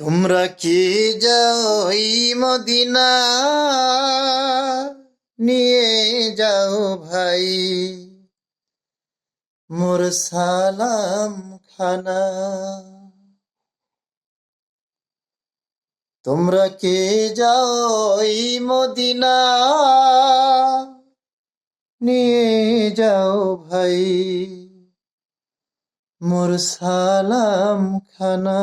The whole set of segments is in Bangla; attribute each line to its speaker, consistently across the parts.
Speaker 1: তোমরা কি যাও মদিনা নিয়ে যাও ভাই? মোর সালাম খানা। তোমরা কে যাও মদিনা নিয়ে যাও ভাই? মোর সালাম খানা।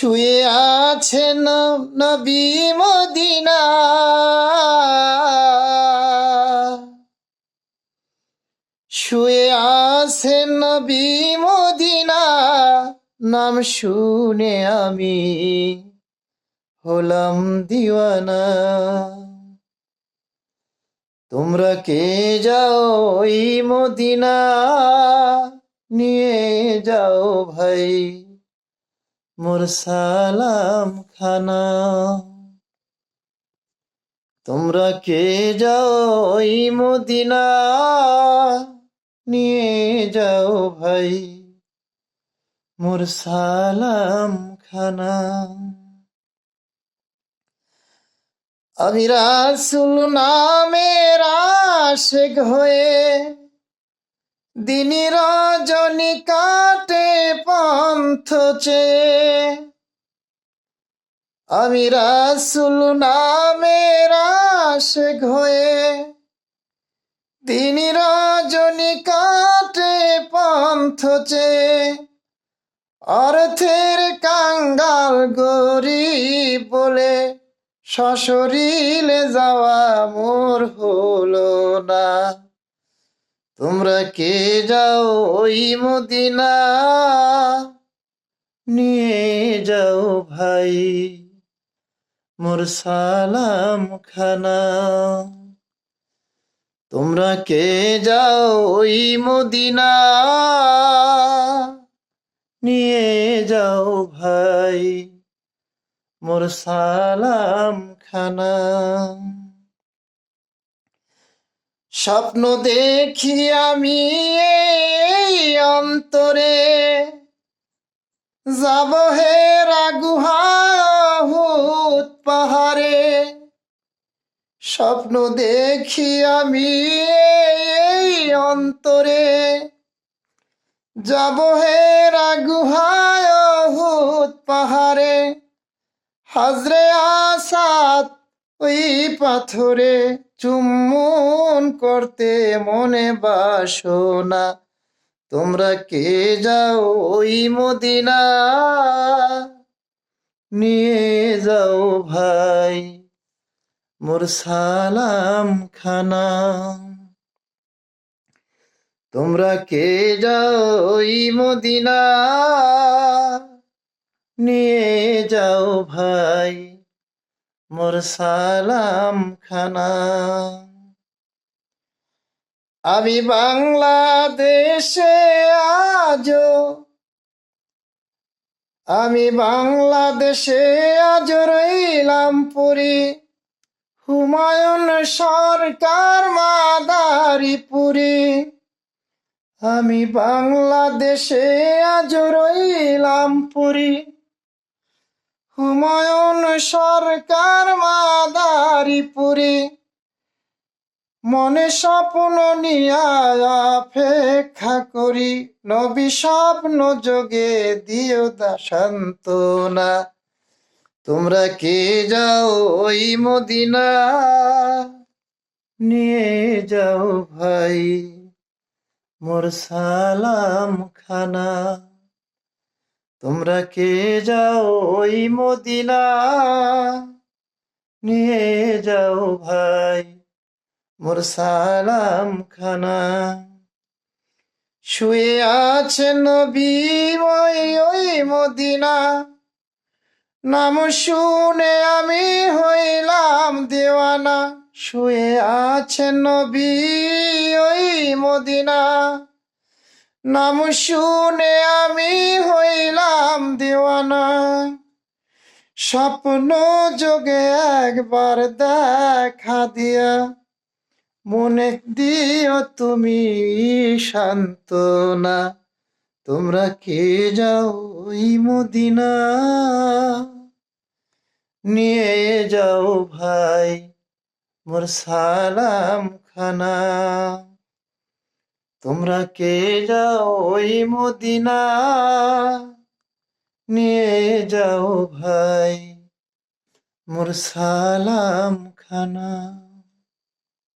Speaker 1: শুয়ে আছেন নবী মদিনা। শুয়ে আছেন নবী মদিনা, নাম শুনে আমি হলাম দিওয়ানা। তোমরা কে যাও ওই মদিনা নিয়ে যাও ভাই? মোর সালাম খানা। তোমরা কে যাও ওই মদিনা নিয়ে যাও ভাই? মোর সালাম খানা। আমি রাসুল নামের আশেক হয়ে দিনী রজনী কাটে চেয়ে আমি রাসুল নামের আশেক হয়ে তিনি রজনী কাটে পন্থ চেয়ে অর্থের কাঙ্গাল গরিব বলে সশরীলে যাওয়া মোর হলো না। তোমরা কে যাও ওই মদিনা ভাই, মোর সালাম খানা। তোমরা কে যাও ওই মদিনা নিয়ে যাও ভাই, মোর সালাম খানা। স্বপ্ন দেখি আমি অন্তরে যাব হে রাগুহাহুত পাহাড়ে। স্বপ্ন দেখি আমি এই অন্তরে। যাব হে রাগুহাহুত পাহাড়ে, হাজরে আসাদ ওই পাথরে। চুম্বন করতে মনে বাসনা তোমরা কে যাও ওই মদিনা? নিয়ে যাও ভাই মোর সালাম খানা তোমরা কে যাও ওই মদিনা? নিয়ে যাও ভাই মোর সালাম খানা আমি বাংলাদেশে আজো আমি বাংলাদেশে আজ রইলাম পুরী। হুমায়ুন সরকার মাদারিপুরি। আমি বাংলাদেশে আজ রইলাম পুরী। হুমায়ুন সরকার মাদারিপুরি। মনে স্বপ্ন নিয়া করি, নবী স্বপ্ন যোগে দিও দাসান্তনা তোমরা কে যাও ওই মদিনা? নিয়ে যাও ভাই, মোর সালাম খানা। তোমরা কে যাও ওই মদিনা? নিয়ে যাও ভাই। মোর সালাম খানা। শুয়ে আছে নবী ওই মদিনা। নাম শুনে আমি হইলাম দেওয়ানা। শুয়ে আছে নবী ওই মদিনা। নাম শুনে আমি হইলাম দেওয়ানা। স্বপ্ন যোগে একবার দেখা দিয়া। মনে দিও তুমি সান্ত্বনা, তোমরা কে যাও মদিনা? নিয়ে যাও ভাই মোর সালাম খানা তোমরা কে যাও ওই মদিনা? নিয়ে যাও ভাই মোর সালাম খানা